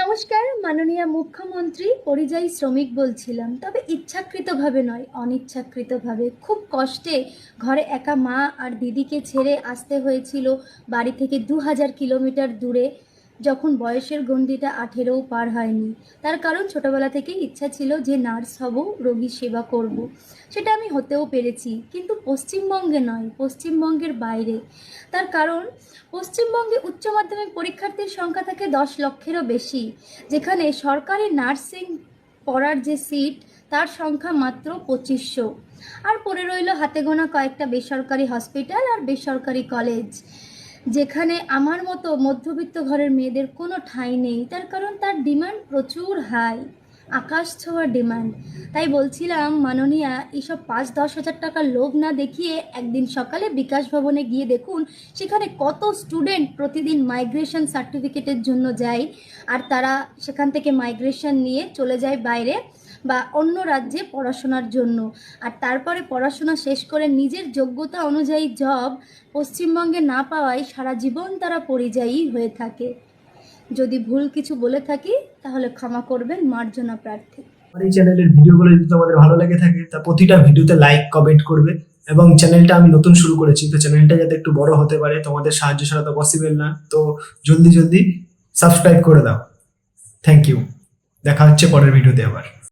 নমস্কার, মাননীয় মুখ্যমন্ত্রী পরিযায়ী শ্রমিক বলছিলাম। তবে ইচ্ছাকৃতভাবে নয়, অনিচ্ছাকৃতভাবে। খুব কষ্টে ঘরে একা মা আর দিদিকে ছেড়ে আসতে হয়েছিল বাড়ি থেকে দু হাজার কিলোমিটার দূরে। যখন বয়সের গণ্ডিটা আঠেরোও পার হয়নি। তার কারণ ছোটবেলা থেকে ইচ্ছা ছিল যে নার্স হব রোগী সেবা করব। সেটা আমি হতেও পেরেছি, কিন্তু পশ্চিমবঙ্গে নয়, পশ্চিমবঙ্গের বাইরে। তার কারণ, পশ্চিমবঙ্গে উচ্চ মাধ্যমিক পরীক্ষার্থীর সংখ্যা থাকে দশ লক্ষেরও বেশি, যেখানে সরকারি নার্সিং পড়ার যে সিট, তার সংখ্যা মাত্র পঁচিশশো। আর পড়ে রইল হাতে গোনা কয়েকটা বেসরকারি হসপিটাল আর বেসরকারি কলেজ। যেখানে আমার মতো মধ্যবিত্ত ঘরের মেয়েদের কোনো ঠাঁই নেই, তার কারণ তার ডিমান্ড প্রচুর হাই, আকাশ ছোঁয়ার ডিমান্ড। তাই বলছিলাম, মাননীয়া এইসব পাঁচ দশ হাজার টাকার লোভ না দেখিয়ে একদিন সকালে বিকাশ ভবনে গিয়ে দেখুন, সেখানে কত স্টুডেন্ট প্রতিদিন মাইগ্রেশন সার্টিফিকেটের জন্য যায়, আর তারা সেখান থেকে মাইগ্রেশন নিয়ে চলে যায় বাইরে। বা অন্য রাজ্যে পড়াশোনার জন্য। আর তারপরে পড়াশোনা শেষ করে নিজের যোগ্যতা অনুযায়ী জব পশ্চিমবঙ্গে না পাওয়ায় সারা জীবন তারা পরিযায়ী হয়ে থাকে। যদি ভুল কিছু বলে থাকি, তাহলে ক্ষমা করবেন মার্জনা প্রার্থী। আমার এই চ্যানেলের ভিডিওগুলো যদি তোমাদের ভালো লেগে থাকে, তা প্রতিটা ভিডিওতে লাইক কমেন্ট করবে এবং চ্যানেলটা আমি নতুন শুরু করেছি, তো চ্যানেলটা যাতে একটু বড় হতে পারে, তোমাদের সাহায্য ছাড়া তো পসিবল না। তো জলদি জলদি সাবস্ক্রাইব করে দাও। থ্যাংক ইউ দেখা হচ্ছে পরের ভিডিওতে আবার।